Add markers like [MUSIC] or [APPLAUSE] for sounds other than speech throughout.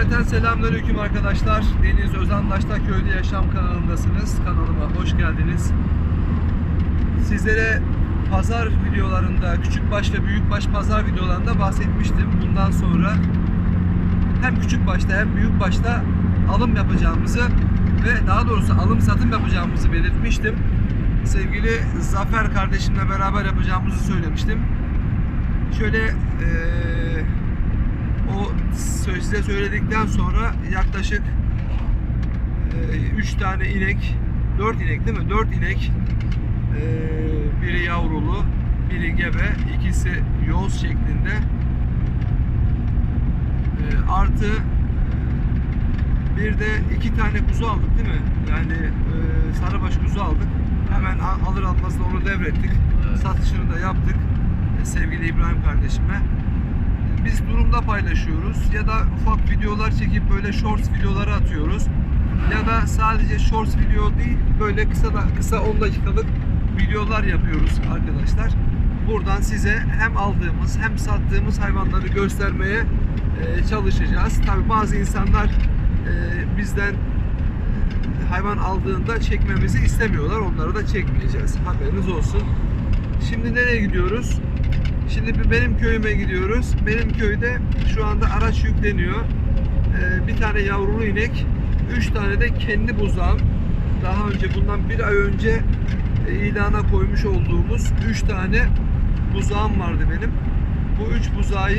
Cümleten selamünaleyküm arkadaşlar. Deniz Özandaş'ta Köyde Yaşam kanalındasınız. Kanalıma hoş geldiniz. Sizlere pazar videolarında, küçük ve büyükbaş pazar videolarında bahsetmiştim. Bundan sonra hem küçük başta hem büyük başta alım yapacağımızı ve daha doğrusu alım satım yapacağımızı belirtmiştim. Sevgili Zafer kardeşimle beraber yapacağımızı söylemiştim. Şöyle eee o sö- size söyledikten sonra yaklaşık 3 tane inek, 4 inek değil mi? 4 inek, e, biri yavrulu, biri gebe, ikisi yoz şeklinde. E, artı bir de iki tane kuzu aldık değil mi? Yani e, sarıbaş kuzu aldık. Hemen alır almaz onu devrettik. Evet. Satışını da yaptık e, sevgili İbrahim kardeşime biz durumda paylaşıyoruz ya da ufak videolar çekip böyle shorts videoları atıyoruz ya da sadece shorts video değil böyle kısa da kısa 10 dakikalık videolar yapıyoruz arkadaşlar. Buradan size hem aldığımız hem sattığımız hayvanları göstermeye e, çalışacağız. Tabi bazı insanlar e, bizden e, hayvan aldığında çekmemizi istemiyorlar. Onları da çekmeyeceğiz. Haberiniz olsun. Şimdi nereye gidiyoruz? Şimdi bir benim köyüme gidiyoruz. Benim köyde şu anda araç yükleniyor. Ee, bir tane yavrulu inek, üç tane de kendi buzağım. Daha önce bundan bir ay önce e, ilana koymuş olduğumuz üç tane buzağım vardı benim. Bu üç buzağı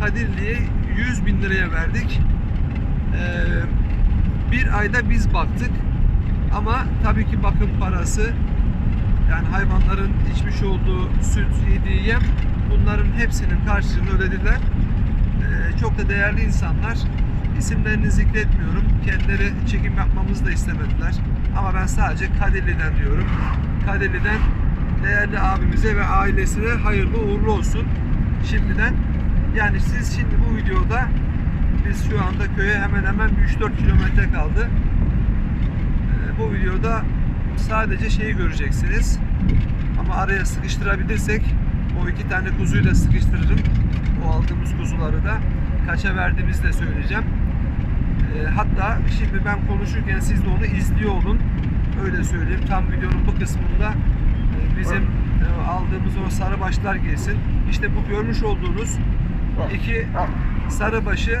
Kadirli'ye 100 bin liraya verdik. Ee, bir ayda biz baktık. Ama tabii ki bakım parası yani hayvanların içmiş olduğu süt, yediği yem bunların hepsinin karşılığını ödediler. Ee, çok da değerli insanlar. İsimlerini zikretmiyorum. Kendileri çekim yapmamızı da istemediler. Ama ben sadece Kadirli'den diyorum. Kadirli'den değerli abimize ve ailesine hayırlı uğurlu olsun. Şimdiden. Yani siz şimdi bu videoda biz şu anda köye hemen hemen bir 3-4 kilometre kaldı. Ee, bu videoda sadece şeyi göreceksiniz. Ama araya sıkıştırabilirsek o iki tane kuzuyu da sıkıştırırım. O aldığımız kuzuları da kaça verdiğimizi de söyleyeceğim. Ee, hatta şimdi ben konuşurken siz de onu izliyor olun. Öyle söyleyeyim. Tam videonun bu kısmında e, bizim e, aldığımız o sarı başlar gelsin. İşte bu görmüş olduğunuz iki sarı başı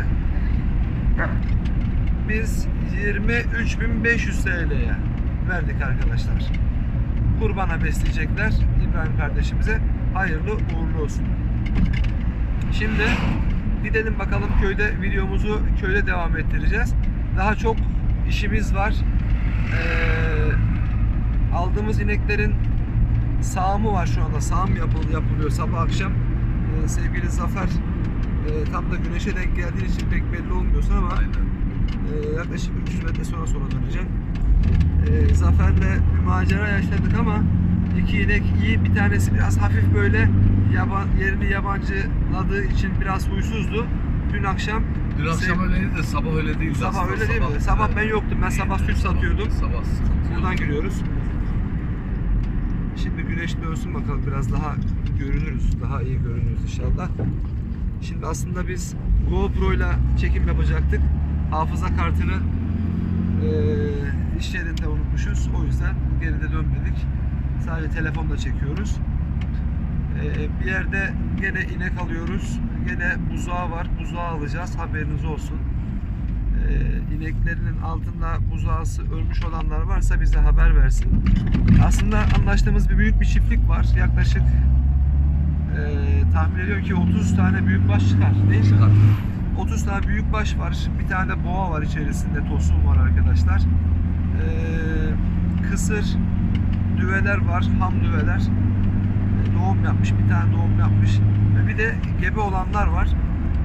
biz 23.500 TL'ye verdik arkadaşlar. Kurbana besleyecekler İbrahim kardeşimize. Hayırlı uğurlu olsun. Şimdi gidelim bakalım köyde videomuzu köyde devam ettireceğiz. Daha çok işimiz var. Ee, aldığımız ineklerin sağımı var şu anda. Sağım yapıl, yapılıyor sabah akşam. Ee, sevgili Zafer e, tam da güneşe denk geldiği için pek belli olmuyorsun ama Aynen. ee, yaklaşık 300 metre sonra sola döneceğim. Ee, Zafer'le bir macera yaşadık ama iki inek iyi. Bir tanesi biraz hafif böyle yaban, yerini yabancıladığı için biraz huysuzdu. Dün akşam Dün akşam Sev- öyleydi de sabah öyle değildi Sabah aslında. öyle değil mi? Sabah ben yoktum. Ben sabah süt satıyordum. Sabah sıkıntı buradan giriyoruz. Şimdi güneş dönsün bakalım biraz daha görünürüz. Daha iyi görünürüz inşallah. Şimdi aslında biz GoPro ile çekim yapacaktık. Hafıza kartını eee iş yerinde unutmuşuz. O yüzden geride dönmedik. Sadece telefonla çekiyoruz. Eee, bir yerde gene inek alıyoruz. Gene buzağı var. Buzağı alacağız. Haberiniz olsun. Eee ineklerinin altında buzağısı ölmüş olanlar varsa bize haber versin. Aslında anlaştığımız bir büyük bir çiftlik var. Yaklaşık eee tahmin ediyorum ki 30 tane büyük baş çıkar değil mi? Çıkar. 30 tane büyük baş var. Bir tane de boğa var içerisinde. Tosun var arkadaşlar. Ee, kısır düveler var. Ham düveler. Ee, Doğum yapmış. Bir tane doğum yapmış. Ve bir de gebe olanlar var.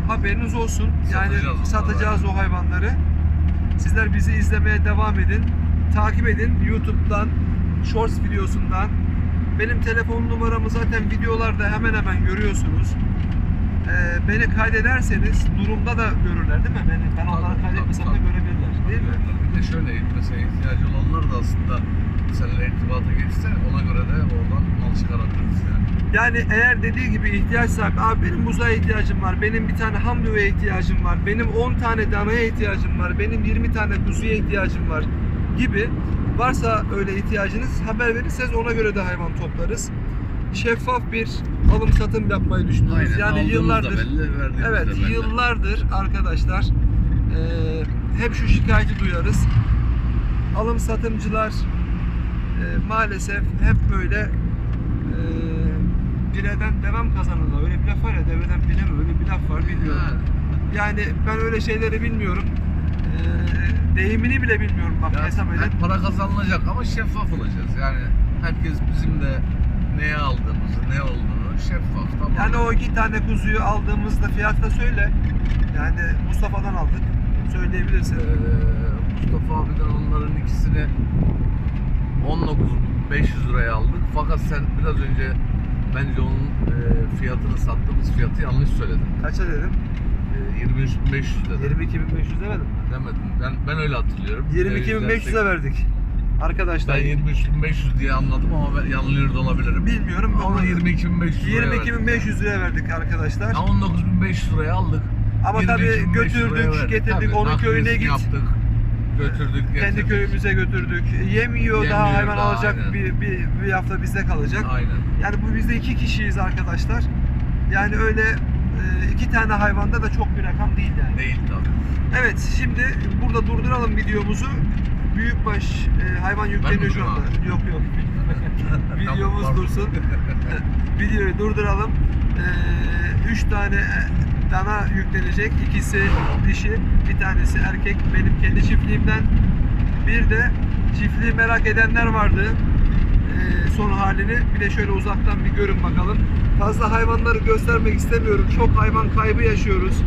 Haberiniz olsun. Yani Satacağız satacağız o hayvanları. Sizler bizi izlemeye devam edin. Takip edin. YouTube'dan, Shorts videosundan. Benim telefon numaramı zaten videolarda hemen hemen görüyorsunuz. Ee, beni kaydederseniz durumda da görürler değil mi? Beni, ben onları kaydetmesem de görebilirler değil mi? De şöyle mesela ihtiyacı olanlar da aslında seninle irtibata geçse ona göre de oradan mal çıkarabiliriz yani. Yani eğer dediği gibi ihtiyaç sahibi, abi benim buzağa ihtiyacım var, benim bir tane ham düveye ihtiyacım var, benim 10 tane danaya ihtiyacım var, benim 20 tane kuzuya ihtiyacım var gibi varsa öyle ihtiyacınız haber verirseniz ona göre de hayvan toplarız. Şeffaf bir alım satım yapmayı düşünüyoruz. Aynen. yani yıllardır belli, Evet, yıllardır arkadaşlar eee, hep şu şikayeti duyarız. Alım satımcılar eee, maalesef hep böyle eee bireden devam kazanırlar. Öyle bir laf var ya, deveden bile mi? Öyle bir laf var bilmiyorum. Yani ben öyle şeyleri bilmiyorum. Eee deyimini bile bilmiyorum bak Ya, hesap edin. para kazanılacak ama şeffaf olacağız. Yani herkes bizim de neye aldığımızı, ne olduğunu şeffaf tamam. Yani o iki tane kuzuyu aldığımızda fiyatta söyle. Yani Mustafa'dan aldık. Söyleyebilirsin. Ee, Mustafa abiden onların ikisini 19.500 liraya aldık. Fakat sen biraz önce bence onun e, fiyatını sattığımız fiyatı yanlış söyledin. Kaça dedim? E, 23.500 dedin. 22.500 demedim. Demedim. Ben, ben öyle hatırlıyorum. 22.500'e verdik. Arkadaşlar Ben 23.500 diye anladım ama ben yanılıyor da olabilirim. bilmiyorum onu 22.500 liraya verdik. 22.500 liraya verdik arkadaşlar. Ya 19.500 liraya aldık. Ama tabii 22.500 liraya götürdük, verdik. getirdik, Tabii, onun köyüne git. yaptık. Götürdük, Kendi getirdik. köyümüze götürdük. Yemiyor daha Yemiyor hayvan daha, alacak aynen. bir, bir, bir hafta bizde kalacak. Aynen. Yani bu bizde iki kişiyiz arkadaşlar. Yani öyle e, iki tane hayvanda da çok bir rakam değil yani. Değil tabii. Evet şimdi burada durduralım videomuzu. Büyükbaş e, hayvan yükleniyor şu anda. Yok yok. [LAUGHS] Videomuz dursun. [LAUGHS] Videoyu durduralım. Ee, üç tane dana yüklenecek. İkisi dişi, bir tanesi erkek. Benim kendi çiftliğimden. Bir de çiftliği merak edenler vardı. Ee, son halini. Bir de şöyle uzaktan bir görün bakalım. Fazla hayvanları göstermek istemiyorum. Çok hayvan kaybı yaşıyoruz.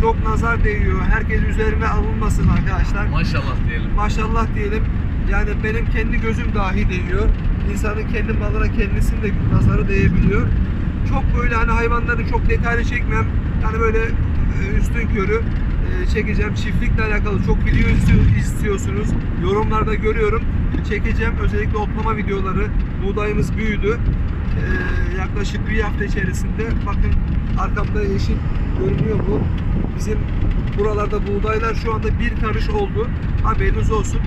Çok nazar değiyor. Herkes üzerine alınmasın arkadaşlar Maşallah diyelim. maşallah diyelim. Yani benim kendi gözüm dahi değiyor. İnsanın kendi malına kendisinin de nazarı değebiliyor. Çok böyle hani hayvanları çok detaylı çekmem. Yani böyle e, üstün körü e, çekeceğim. Çiftlikle alakalı çok video istiyor- istiyorsunuz. Yorumlarda görüyorum. Çekeceğim. Özellikle otlama videoları. Buğdayımız büyüdü. E, yaklaşık bir hafta içerisinde bakın arkamda yeşil görünüyor bu. Bizim buralarda buğdaylar şu anda bir karış oldu. Haberiniz olsun.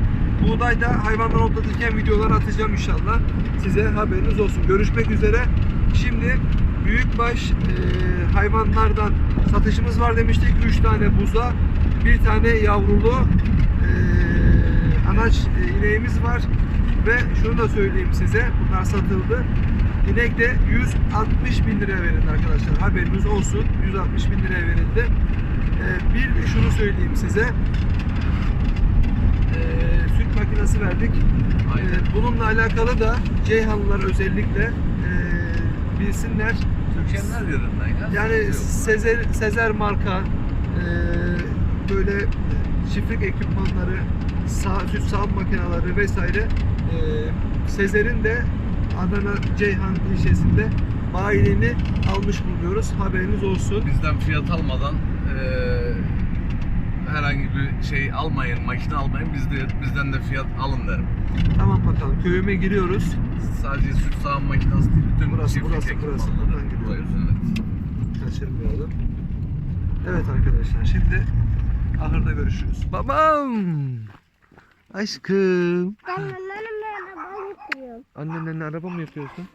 Buğdayda hayvanlar otlatırken videolar atacağım inşallah. Size haberiniz olsun. Görüşmek üzere. Şimdi büyükbaş e, hayvanlardan satışımız var demiştik. 3 tane buza, bir tane yavrulu e, anaç e, ineğimiz var. Ve şunu da söyleyeyim size. Bunlar satıldı. İnek de 160 bin liraya verildi arkadaşlar. Haberiniz olsun. 160 bin liraya verildi. Ee, bir de şunu söyleyeyim size. Ee, süt makinesi verdik. Aynen. Bununla alakalı da Ceyhanlılar özellikle ee, bilsinler. Türkiye'nin her yerinden ya. Yani. Sezer, Sezer marka ee, böyle çiftlik ekipmanları, sağ, süt sağım makineleri vesaire ee, Sezer'in de Adana Ceyhan ilçesinde bayiliğini almış bulunuyoruz. Haberiniz olsun. Bizden fiyat almadan eee, herhangi bir şey almayın, makine almayın. Biz de, bizden de fiyat alın derim. Tamam bakalım köyüme giriyoruz. Sadece süt sağım makinesi değil, bütün Burası, burası, burası. Buradan gidiyoruz. evet. Kaçırmayalım. Evet arkadaşlar şimdi ahırda görüşürüz. Babam! Aşkım. Ben anneannemle araba yapıyorum. Annenle araba mı yapıyorsun?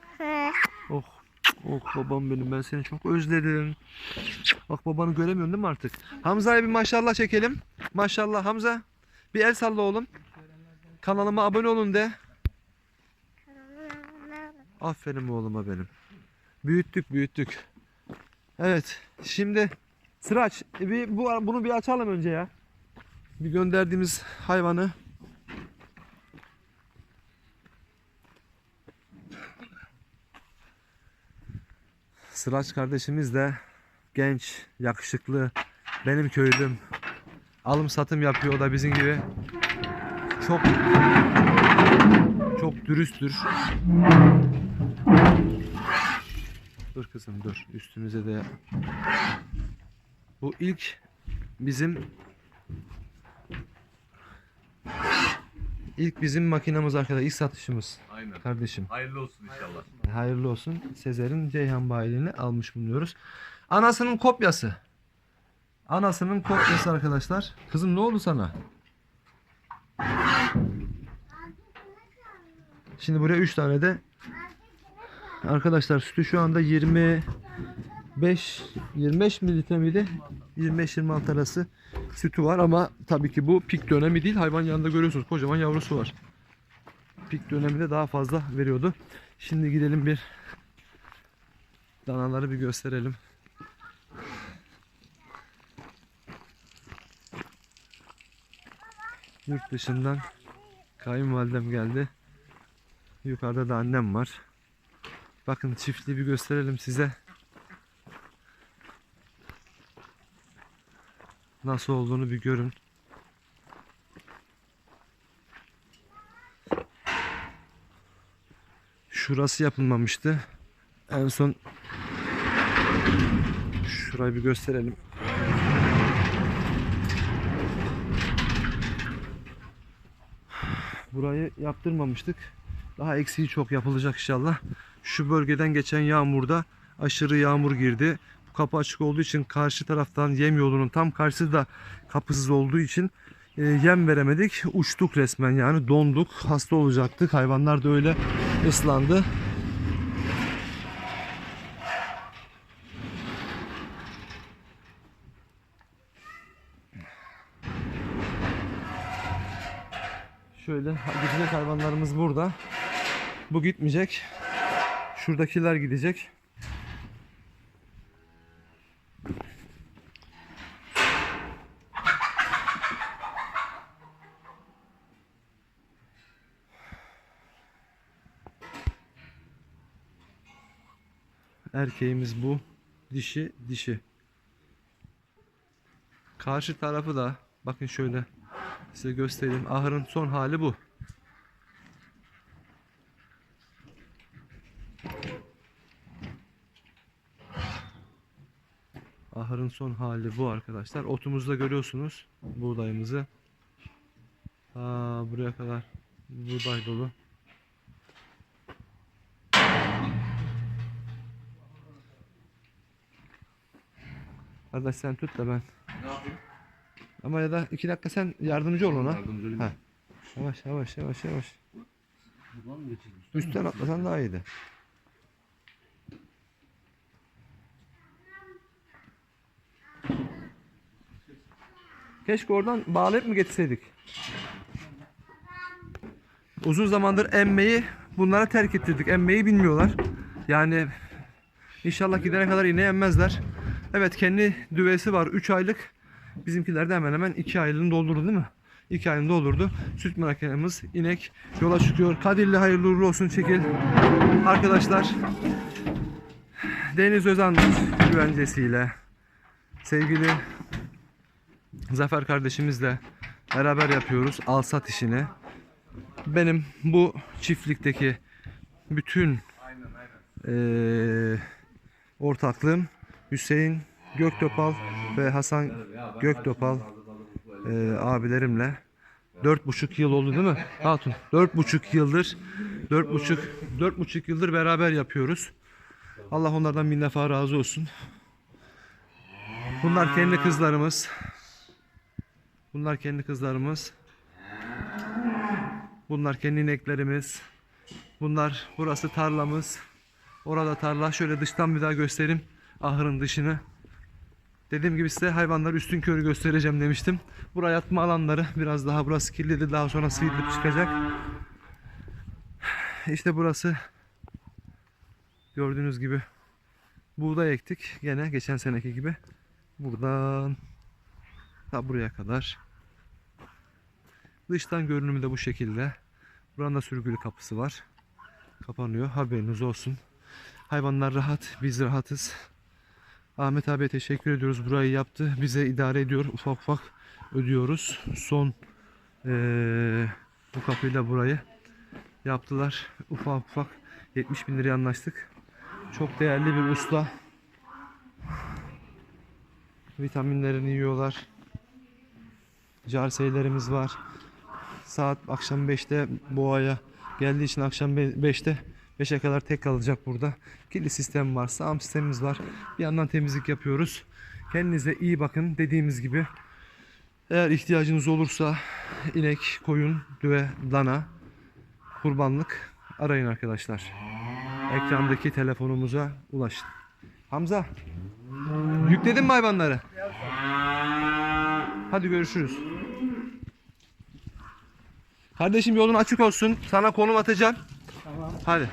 Oh babam benim ben seni çok özledim. Bak babanı göremiyorsun değil mi artık? Hamza'ya bir maşallah çekelim. Maşallah Hamza. Bir el salla oğlum. Kanalıma abone olun de. Aferin oğluma benim. Büyüttük büyüttük. Evet şimdi Sıraç e, bir bu bunu bir açalım önce ya. Bir gönderdiğimiz hayvanı. Sıraç kardeşimiz de genç, yakışıklı, benim köylüm. Alım satım yapıyor o da bizim gibi. Çok çok dürüsttür. Dur kızım dur. Üstümüze de bu ilk bizim ilk bizim makinamız arkadaşlar. ilk satışımız. Aynen. kardeşim. Hayırlı olsun inşallah. Hayırlı olsun. Sezer'in Ceyhan bayiliğini almış bulunuyoruz. Anasının kopyası. Anasının kopyası arkadaşlar. Kızım ne oldu sana? Şimdi buraya 3 tane de Arkadaşlar sütü şu anda 25 25 mililitre miydi? 25-26 arası sütü var ama tabii ki bu pik dönemi değil. Hayvan yanında görüyorsunuz kocaman yavrusu var. Pik döneminde daha fazla veriyordu. Şimdi gidelim bir danaları bir gösterelim. Yurt dışından kayınvalidem geldi. Yukarıda da annem var. Bakın çiftliği bir gösterelim size. Nasıl olduğunu bir görün. Şurası yapılmamıştı. En son şurayı bir gösterelim. Burayı yaptırmamıştık. Daha eksiği çok yapılacak inşallah. Şu bölgeden geçen yağmurda aşırı yağmur girdi. Bu kapı açık olduğu için karşı taraftan yem yolunun tam karşısı da kapısız olduğu için e, yem veremedik. Uçtuk resmen yani donduk. Hasta olacaktık. Hayvanlar da öyle ıslandı. Şöyle gidecek hayvanlarımız burada. Bu gitmeyecek. Şuradakiler gidecek. Erkeğimiz bu. Dişi dişi. Karşı tarafı da bakın şöyle size göstereyim. Ahırın son hali bu. Ahırın son hali bu arkadaşlar. Otumuzda görüyorsunuz buğdayımızı. Aa, buraya kadar buğday dolu. Kardeş sen tut da ben. Ne yapayım? Ama ya da iki dakika sen yardımcı ol ona. Yardımcı olayım. Ha. Yavaş yavaş yavaş yavaş. Buradan mı geçelim? Üstten atlasan daha iyiydi. Keşke oradan bağlayıp mı getirseydik? Uzun zamandır emmeyi bunlara terk ettirdik. Emmeyi bilmiyorlar. Yani inşallah gidene kadar yine emmezler. Evet kendi düvesi var 3 aylık. Bizimkiler de hemen hemen 2 aylığını doldurdu değil mi? 2 ayını doldurdu. Süt makinemiz inek yola çıkıyor. Kadirli hayırlı uğurlu olsun çekil. Arkadaşlar Deniz Özan güvencesiyle sevgili Zafer kardeşimizle beraber yapıyoruz alsat işini. Benim bu çiftlikteki bütün Aynen aynen. eee ortaklığım Hüseyin Göktopal ve Hasan Göktopal eee, abilerimle dört buçuk yıl oldu değil mi Hatun? Dört buçuk yıldır dört buçuk dört buçuk yıldır beraber yapıyoruz. Allah onlardan bin defa razı olsun. Bunlar kendi kızlarımız. Bunlar kendi kızlarımız. Bunlar kendi ineklerimiz. Bunlar burası tarlamız. Orada tarla. Şöyle dıştan bir daha göstereyim. Ahırın dışını. Dediğim gibi size hayvanları üstün körü göstereceğim demiştim. Buraya yatma alanları biraz daha burası kirliydi. Daha sonra sıyrılıp çıkacak. İşte burası gördüğünüz gibi buğday ektik. Gene geçen seneki gibi. Buradan ta buraya kadar. Dıştan görünümü de bu şekilde. Buranın da sürgülü kapısı var. Kapanıyor. Haberiniz olsun. Hayvanlar rahat. Biz rahatız. Ahmet abiye teşekkür ediyoruz. Burayı yaptı. Bize idare ediyor. Ufak ufak ödüyoruz. Son eee, bu kapıyla burayı yaptılar. Ufak ufak 70 bin liraya anlaştık. Çok değerli bir usta. Vitaminlerini yiyorlar. Carseylerimiz var. Saat akşam 5'te boğaya Geldiği için akşam 5'te 5'e kadar tek kalacak burada. Kirli sistem var, sağım sistemimiz var. Bir yandan temizlik yapıyoruz. Kendinize iyi bakın. Dediğimiz gibi eğer ihtiyacınız olursa inek, koyun, düve, dana, kurbanlık arayın arkadaşlar. Ekrandaki telefonumuza ulaşın. Hamza, yükledin mi hayvanları? Hadi görüşürüz. Kardeşim yolun açık olsun. Sana konum atacağım. Tamam. Hadi.